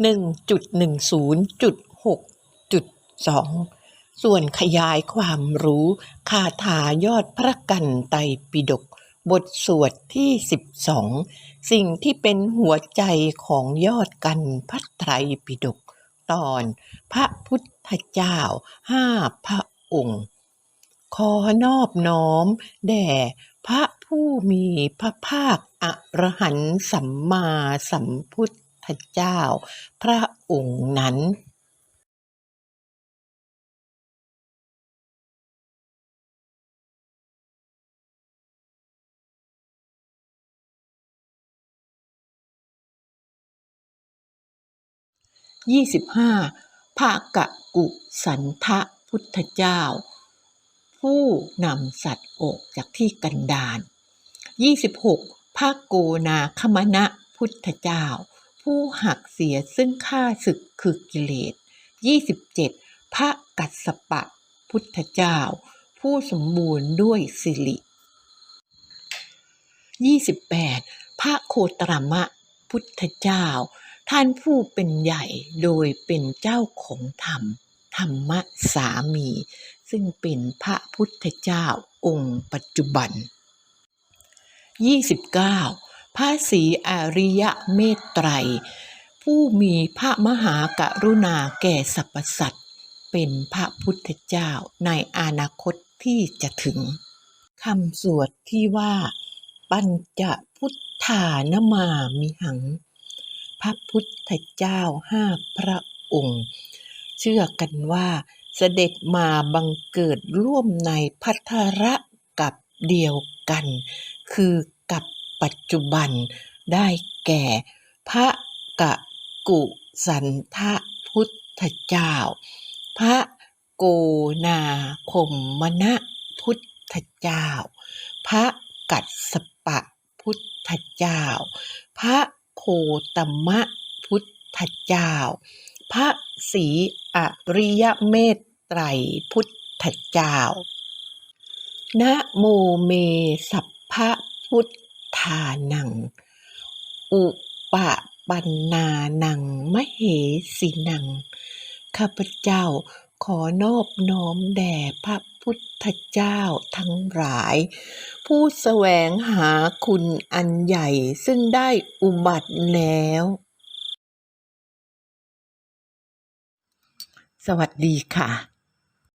1.10.6.2 ส่วนขยายความรู้คาถายอดพระกันไตรปิฎกบทสวดที่ 12 สิ่งที่เป็นหัวใจของยอดกันพระไตรปิฎกตอนพระพุทธเจ้าห้าพระองค์ ขอนอบน้อม แด่พระผู้มีพระภาคอรหันต์สัมมาสัมพุทธ เจ้า พระองค์นั้นยี่สิบห้าภะกะกุสันทะพุทธเจ้า ผู้นำสัตว์ออกจากที่กันดารยี่สิบหกภะโกนาคมณะพุทธเจ้า ผู้หักเสียซึ่งข้าศึกคือกิเลสยี่สิบเจ็ดพระกัสสปะพุทธเจ้า ผู้สมบูรณ์ด้วยสิริยี่สิบแปดพระโคตรมะพุทธเจ้า ท่านผู้เป็นใหญ่โดยเป็นเจ้าของธรรม ธรรมสามี ซึ่งเป็นพระพุทธเจ้าองค์ปัจจุบัน 29. พระศรีอริยเมตไตร ผู้มีพระมหากรุณาแก่สรรพสัตว์เป็นพระพุทธเจ้าในอนาคตที่จะถึงคำสวดที่ว่า ปัญจพุทธานมามิหัง พระพุทธเจ้าห้าพระองค์ เชื่อกันว่าเสด็จมาบังเกิดร่วมในพัทธระกับเดียวกัน คือกับ ปัจจุบันได้แก่ พระกะกุสันทะพุทธเจ้า พระโกนาคมมณะพุทธเจ้า พระกัสสปะพุทธเจ้า พระโคตมะพุทธเจ้า พระศรีอริยเมตไตรพุทธเจ้า นะโมเมสัพพะพุทธานัง อุปปันนานังมเหสินัง ข้าพเจ้าขอนอบน้อมแด่พระพุทธเจ้าทั้งหลาย ผู้แสวงหาคุณอันใหญ่ซึ่งได้อุบัติแล้ว สวัสดีค่ะ